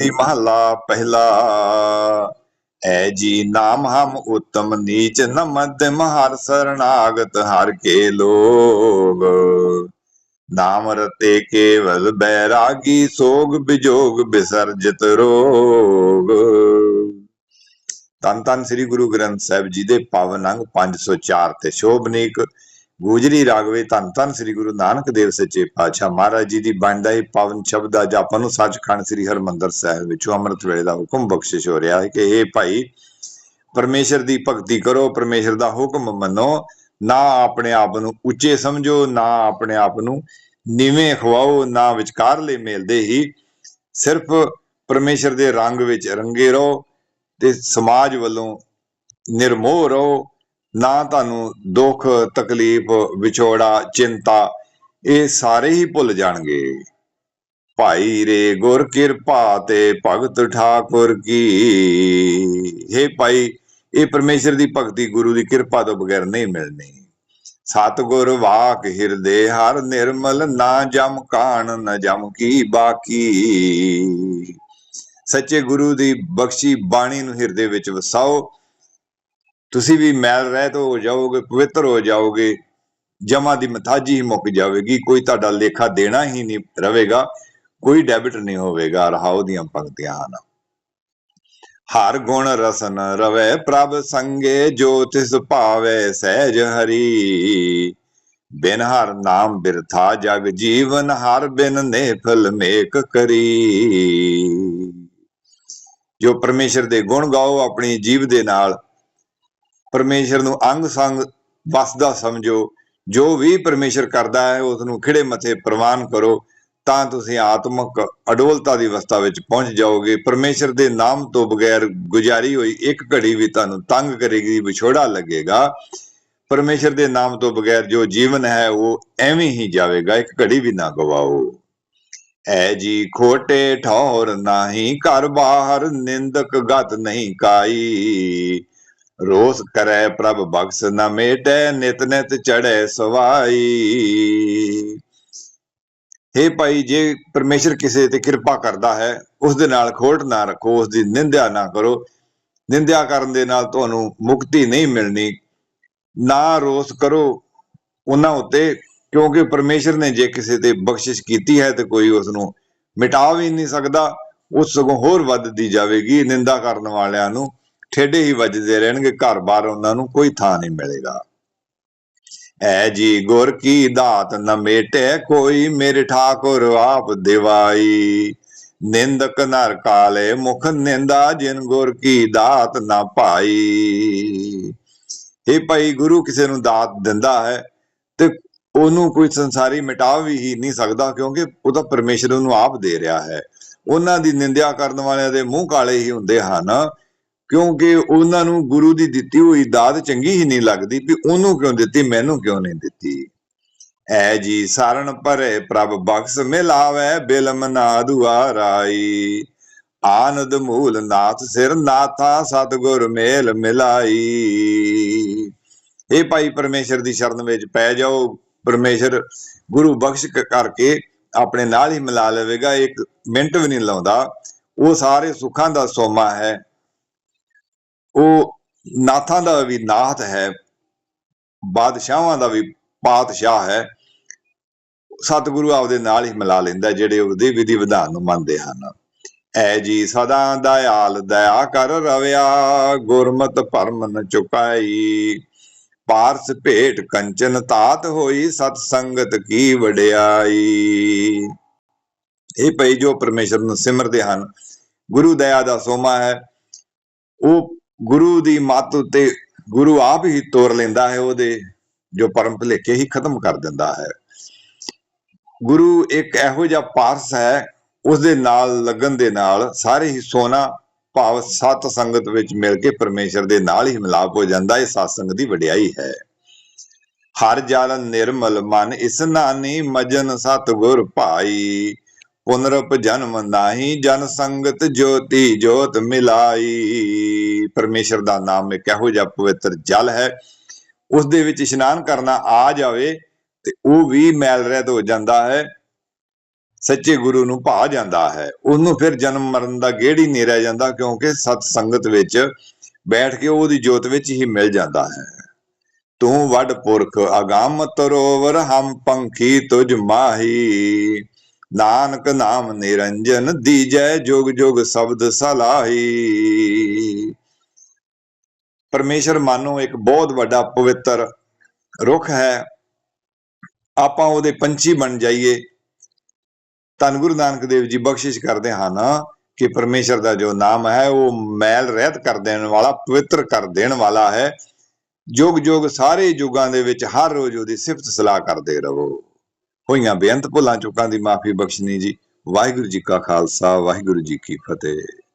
ਭਗਤੀ ਮਹਲਾ ਪਹਿਲਾ। ਐ ਜੀ ਨਾਮ ਹਮ ਉਤਮ ਨੀਚ ਨ ਮध्यਮ ਸਰਣਾਗਤ ਹਰ ਕੇ ਲੋਗ। ਨਾਮ ਰਤੇ ਕੇਵਲ ਬੈਰਾਗੀ ਸੋਗ ਬਿਜੋਗ ਬਿਸਰਜਿਤ ਰੋਗ। ਤਨ ਤਨ ਸ੍ਰੀ ਗੁਰੂ ਗ੍ਰੰਥ ਸਾਹਿਬ ਜੀ ਦੇ ਪਾਵਨ ਅੰਗ 504 ਤੇ ਸ਼ੋਭਨੀਕ ਗੋਜਰੀ ਰਾਗਵੇ ਧੰਨ ਧੰਨ ਸ੍ਰੀ ਗੁਰੂ ਨਾਨਕ ਦੇਵ ਸੱਚੇ ਪਾਤਸ਼ਾਹ ਮਹਾਰਾਜ ਜੀ ਦੀ ਬਣਦਾ ਹੀ ਪਾਵਨ ਸ਼ਬਦ ਅੱਜ ਆਪਾਂ ਨੂੰ ਸੱਚਖੰਡ ਸ੍ਰੀ ਹਰਮੰਦਰ ਸਾਹਿਬ ਵਿੱਚੋਂ ਅੰਮ੍ਰਿਤ ਵੇਲੇ ਦਾ ਹੁਕਮ ਬਖਸ਼ਿਸ਼ ਹੋ ਰਿਹਾ ਹੈ ਕਿ ਇਹ ਭਾਈ, ਪਰਮੇਸ਼ਰ ਦੀ ਭਗਤੀ ਕਰੋ, ਪਰਮੇਸ਼ਰ ਦਾ ਹੁਕਮ ਮੰਨੋ, ਨਾ ਆਪਣੇ ਆਪ ਨੂੰ ਉੱਚੇ ਸਮਝੋ, ਨਾ ਆਪਣੇ ਆਪ ਨੂੰ ਨੀਵੇਂ ਖਵਾਓ, ਨਾ ਵਿਚਕਾਰਲੇ ਮੇਲਦੇ ਹੀ ਸਿਰਫ ਪਰਮੇਸ਼ਰ ਦੇ ਰੰਗ ਵਿੱਚ ਰੰਗੇ ਰਹੋ ਤੇ ਸਮਾਜ ਵੱਲੋਂ ਨਿਰਮੋਹ ਰਹੋ। ਨਾ ਤੁਹਾਨੂੰ ਦੁੱਖ, ਤਕਲੀਫ, ਵਿਛੋੜਾ, ਚਿੰਤਾ, ਇਹ ਸਾਰੇ ਹੀ ਭੁੱਲ ਜਾਣਗੇ। ਭਾਈ ਰੇ ਗੁਰ ਕਿਰਪਾ ਤੇ ਭਗਤ ਠਾਕੁਰ ਕੀ। हे ਭਾਈ, ਇਹ ਪਰਮੇਸ਼ਰ ਦੀ ਭਗਤੀ, ਗੁਰੂ ਦੀ ਕਿਰਪਾ ਤੋਂ ਬਗੈਰ ਨਹੀਂ ਮਿਲਣੀ। ਸਤਿਗੁਰ ਵਾਕ ਹਿਰਦੇ ਹਰ ਨਿਰਮਲ, ਨਾ ਜਮ ਕਾਣ, ਨ ਜਮ ਕੀ ਬਾਕੀ। ਸੱਚੇ ਗੁਰੂ ਦੀ ਬਖਸ਼ੀ ਬਾਣੀ ਨੂੰ ਹਿਰਦੇ ਵਿੱਚ ਵਸਾਓ। ਤੁਸੀਂ ਵੀ ਮੈਲ ਰਹਿਤ ਹੋ ਜਾਓਗੇ, ਪਵਿੱਤਰ ਹੋ ਜਾਓਗੇ, ਜਮਾ ਦੀ ਮਥਾਜੀ ਹੀ ਮੁੱਕ ਜਾਵੇਗੀ, ਕੋਈ ਤੁਹਾਡਾ ਲੇਖਾ ਦੇਣਾ ਹੀ ਨਹੀਂ ਰਹੇਗਾ, ਕੋਈ ਡੈਬਿਟ ਨਹੀਂ ਹੋਵੇਗਾ ਰਹਾਉ ਦੀਆਂ ਪੰਕਤੀਆਂ ਹਨ। ਹਰ ਗੁਣ ਰਸਨ ਰਵੈ ਪ੍ਰਭ ਸੰਗੇ, ਜੋ ਤਿਸ ਭਾਵੈ ਸਹਿਜ ਹਰੀ। ਬਿਨ ਹਰ ਨਾਮ ਬਿਰਥਾ ਜਗ ਜੀਵਨ, ਹਰ ਬਿਨ ਨੇਫਲ ਮੇਕ ਕਰੀ। ਜੋ ਪਰਮੇਸ਼ਰ ਦੇ ਗੁਣ ਗਾਓ, ਆਪਣੀ ਜੀਵ ਦੇ ਨਾਲ ਪਰਮੇਸ਼ਰ ਨੂੰ ਅੰਗ ਸੰਗ ਵਸਦਾ ਸਮਝੋ। ਜੋ ਵੀ ਪਰਮੇਸ਼ਰ ਕਰਦਾ ਹੈ ਉਸ ਨੂੰ ਖਿੜੇ ਮੱਥੇ ਪ੍ਰਵਾਨ ਕਰੋ, ਤਾਂ ਤੁਸੀਂ ਆਤਮਿਕ ਅਡੋਲਤਾ ਦੀ ਅਵਸਥਾ ਵਿੱਚ ਪਹੁੰਚ ਜਾਓਗੇ। ਪਰਮੇਸ਼ਰ ਦੇ ਨਾਮ ਤੋਂ ਬਗੈਰ ਗੁਜ਼ਾਰੀ ਹੋਈ ਇੱਕ ਘੜੀ ਵੀ ਤੁਹਾਨੂੰ ਤੰਗ ਕਰੇਗੀ, ਵਿਛੋੜਾ ਲੱਗੇਗਾ। ਪਰਮੇਸ਼ਰ ਦੇ ਨਾਮ ਤੋਂ ਬਗੈਰ ਜੋ ਜੀਵਨ ਹੈ, ਉਹ ਐਵੇਂ ਹੀ ਜਾਵੇਗਾ। ਇੱਕ ਘੜੀ ਵੀ ਨਾ ਗਵਾਓ। ਐ ਜੀ ਖੋਟੇ ਠੌਰ ਨਹੀਂ ਘਰ ਬਾਹਰ, ਨਿੰਦਕ ਗਤ ਨਹੀਂ ਕਾਈ। ਰੋਸ ਕਰੈ ਪ੍ਰਭ ਬਖਸ਼ ਨਾ ਮੇਟੈ, ਨਿਤ ਨਿਤ ਚੜੈ ਸਵਾਈ। ਹੇ ਭਾਈ, ਜੇ ਪਰਮੇਸ਼ਰ ਕਿਸੇ ਤੇ ਕਿਰਪਾ ਕਰਦਾ ਹੈ, ਉਸ ਦੇ ਨਾਲ ਖੋਟ ਨਾ ਰੱਖੋ, ਉਸ ਦੀ ਨਿੰਦਿਆ ਨਾ ਕਰੋ। ਨਿੰਦਿਆ ਕਰਨ ਦੇ ਨਾਲ ਤੁਹਾਨੂੰ ਮੁਕਤੀ ਨਹੀਂ ਮਿਲਣੀ। ਨਾ ਰੋਸ ਕਰੋ ਉਹਨਾਂ ਉੱਤੇ, ਕਿਉਂਕਿ ਪਰਮੇਸ਼ਰ ਨੇ ਜੇ ਕਿਸੇ ਤੇ ਬਖਸ਼ਿਸ਼ ਕੀਤੀ ਹੈ, ਤੇ ਕੋਈ ਉਸ ਨੂੰ ਮਿਟਾ ਵੀ ਨਹੀਂ ਸਕਦਾ। ਉਸ ਸਗੋਂ ਹੋਰ ਵੱਧਦੀ ਜਾਵੇਗੀ ਨਿੰਦਾ ਕਰਨ ਵਾਲਿਆਂ ਨੂੰ। ਠੇਡੇ ਹੀ ਵੱਜਦੇ ਰਹਿਣਗੇ ਘਰ-ਬਾਰ ਉਹਨਾਂ ਨੂੰ ਕੋਈ ਥਾਂ ਨਹੀਂ ਮਿਲੇਗਾ। ਐ ਜੀ ਗੁਰ ਕੀ ਦਾਤ ਨ ਮੇਟੇ, ਕੋਈ ਮੇਰੇ ਠਾਕੁਰ ਆਪ ਦਿਵਾਈ। ਨਿੰਦਕ ਨਰ ਕਾਲੇ ਮੁਖ ਨਿੰਦਾ, ਜਿਨ ਗੁਰ ਕੀ ਦਾਤ ਨਾ ਭਾਈ ਇਹ ਭਾਈ ਗੁਰੂ, ਕਿਸੇ ਨੂੰ ਦਾਤ ਦਿੰਦਾ ਹੈ ਤੇ ਉਹਨੂੰ ਕੋਈ ਸੰਸਾਰੀ ਮਿਟਾ ਵੀ ਹੀ ਨਹੀਂ ਸਕਦਾ, ਕਿਉਂਕਿ ਉਹ ਤਾਂ ਪਰਮੇਸ਼ਰ ਉਹਨੂੰ ਆਪ ਦੇ ਰਿਹਾ ਹੈ। ਉਹਨਾਂ ਦੀ ਨਿੰਦਿਆ ਕਰਨ ਵਾਲਿਆਂ ਦੇ ਮੂੰਹ ਕਾਲੇ ਹੀ ਹੁੰਦੇ ਹਨ। ਕਿਉਂਕਿ ਉਹਨਾਂ ਨੂੰ ਗੁਰੂ ਦੀ ਦਿੱਤੀ ਹੋਈ ਦਾਤ ਚੰਗੀ ਹੀ ਨਹੀਂ ਲੱਗਦੀ ਵੀ ਉਹਨੂੰ ਕਿਉਂ ਦਿੱਤੀ, ਮੈਨੂੰ ਕਿਉਂ ਨਹੀਂ ਦਿੱਤੀ? ਐ ਜੀ, ਸਰਣ ਭਰੇ ਪ੍ਰਭ ਬਖਸ਼ ਮਿਲਾਵੇ, ਬਿਲਮ ਨਾ ਦੁਆਰਾਈ ਆਨੰਦ ਮੂਲ ਨਾਥ ਸਿਰ ਨਾਥਾ, ਸਤਗੁਰ ਮੇਲ ਮਿਲਾਈ। ਇਹ ਭਾਈ ਪਰਮੇਸ਼ਰ ਦੀ ਸ਼ਰਨ ਵਿੱਚ ਪੈ ਜਾਓ। ਪਰਮੇਸ਼ਰ ਗੁਰੂ ਬਖਸ਼ ਕਰਕੇ ਆਪਣੇ ਨਾਲ ਹੀ ਮਿਲਾ ਲਵੇਗਾ, ਇੱਕ ਮਿੰਟ ਵੀ ਨਹੀਂ ਲਾਉਂਦਾ। ਉਹ ਸਾਰੇ ਸੁੱਖਾਂ ਦਾ ਸੋਮਾ ਹੈ। ਉਹ ਨਾਥਾਂ ਦਾ ਵੀ ਨਾਥ ਹੈ, ਬਾਦਸ਼ਾਹਾਂ ਦਾ ਵੀ ਪਾਤਸ਼ਾਹ ਹੈ, ਸਤਿਗੁਰੂ ਆਪਦੇ ਨਾਲ ਹੀ ਮਿਲਾ ਲੈਂਦਾ ਜਿਹੜੇ ਉਹਦੇ ਵਿਧੀ ਵਿਧਾਨ ਨੂੰ ਮੰਨਦੇ ਹਨ। ਐ ਜੀ ਸਦਾ ਦਇਆਲ, ਦਇਆ ਕਰ ਰਵਿਆ, ਗੁਰਮਤ ਭਰਮ ਨ ਚੁਕਾਈ। ਪਾਰਸ ਭੇਟ ਕੰਚਨ ਤਾਤ ਹੋਈ ਸਤ ਸੰਗਤ ਕੀ ਵਡਿਆਈ। ਇਹ ਭਈ ਜੋ ਪਰਮੇਸ਼ਰ ਨੂੰ ਸਿਮਰਦੇ ਹਨ, ਗੁਰੂ ਦਇਆ ਦਾ ਸੋਮਾ ਹੈ, ਉਹ ਗੁਰੂ ਦੀ ਮੱਤ ਉੱਤੇ ਗੁਰੂ ਆਪ ਹੀ ਤੋਰ ਲੈਂਦਾ ਹੈ, ਉਹਦੇ ਜੋ ਪਰਮ ਭੁਲੇਖੇ ਹੀ ਖਤਮ ਕਰ ਦਿੰਦਾ ਹੈ। ਗੁਰੂ ਇੱਕ ਇਹੋ ਜਿਹਾ ਪਾਰਸ ਹੈ ਉਸ ਦੇ ਨਾਲ ਲੱਗਣ ਦੇ ਨਾਲ ਸਾਰੇ ਹੀ ਸੋਨਾ ਭਾਵ ਸਤ ਸੰਗਤ ਵਿੱਚ ਮਿਲ ਕੇ ਪਰਮੇਸ਼ਰ ਦੇ ਨਾਲ ਹੀ ਮਿਲਾਪ ਹੋ ਜਾਂਦਾ ਹੈ ਸਤ ਸੰਗਤ ਦੀ ਵਡਿਆਈ ਹੈ। ਹਰ ਜਲ ਨਿਰਮਲ ਮਨ, ਇਸ ਨਾਨੀ ਮਜਨ ਸਤਗੁਰ ਭਾਈ। ਪੁਨਰਪ ਜਨਮ ਨਾਹੀ, ਜਨ ਸੰਗਤ ਜੋਤੀ ਜੋਤ ਮਿਲਾਈ। ਪਰਮੇਸ਼ਰ ਦਾ ਨਾਮ ਇੱਕ ਇਹੋ ਜਿਹਾ ਪਵਿੱਤਰ ਜਲ ਹੈ। ਉਸ ਦੇ ਵਿੱਚ ਇਸ਼ਨਾਨ ਕਰਨਾ ਆ ਜਾਵੇ ਤੇ ਉਹ ਵੀ ਮੈਲ ਰਹਿਤ ਹੋ ਜਾਂਦਾ ਹੈ। ਸੱਚੇ ਗੁਰੂ ਨੂੰ ਭਾ ਜਾਂਦਾ ਹੈ। ਉਹਨੂੰ ਫਿਰ ਜਨਮ ਮਰਨ ਦਾ ਗੇੜ ਹੀ ਨਹੀਂ ਰਹਿ ਜਾਂਦਾ ਕਿਉਂਕਿ ਸਤ ਸੰਗਤ ਵਿੱਚ ਬੈਠ ਕੇ ਉਹਦੀ ਜੋਤ ਵਿੱਚ ਹੀ ਮਿਲ ਜਾਂਦਾ ਹੈ। ਤੂੰ ਵੱਡ ਪੁਰਖ, ਅਗਾਮ ਤਰੋਵਰ, ਹਮ ਪੰਖੀ ਤੁਝ ਮਾਹੀ। ਨਾਨਕ ਨਾਮ ਨਿਰੰਜਨ ਦੀਜੈ ਜੁਗ ਜੁਗ ਸ਼ਬਦ ਸਲਾਹੀ। ਪਰਮੇਸ਼ਰ ਮਾਨੋ ਇੱਕ ਬਹੁਤ ਵੱਡਾ ਪਵਿੱਤਰ ਰੁੱਖ ਹੈ। ਆਪਾਂ ਉਹਦੇ ਪੰਛੀ ਬਣ ਜਾਈਏ। ਧੰਨ ਗੁਰੂ ਨਾਨਕ ਦੇਵ ਜੀ ਬਖਸ਼ਿਸ਼ ਕਰਦੇ ਹਨ ਕਿ ਪਰਮੇਸ਼ਰ ਦਾ ਜੋ ਨਾਮ ਹੈ, ਉਹ ਮੈਲ ਰਹਿਤ ਕਰ ਦੇਣ ਵਾਲਾ, ਪਵਿੱਤਰ ਕਰ ਦੇਣ ਵਾਲਾ ਹੈ। ਜੁਗ ਜੁਗ ਸਾਰੇ ਯੁਗਾਂ ਦੇ ਵਿੱਚ ਹਰ ਰੋਜ਼ ਉਹਦੀ ਸਿਫਤ ਸਲਾਹ ਕਰਦੇ ਰਹੋ। ਹੋਈਆਂ ਬੇਅੰਤ ਭੁੱਲਾਂ ਚੁੱਕਾਂ ਦੀ ਮਾਫੀ ਬਖਸ਼ਣੀ ਜੀ। ਵਾਹਿਗੁਰੂ ਜੀ ਕਾ ਖਾਲਸਾ, ਵਾਹਿਗੁਰੂ ਜੀ ਕੀ ਫਤਿਹ।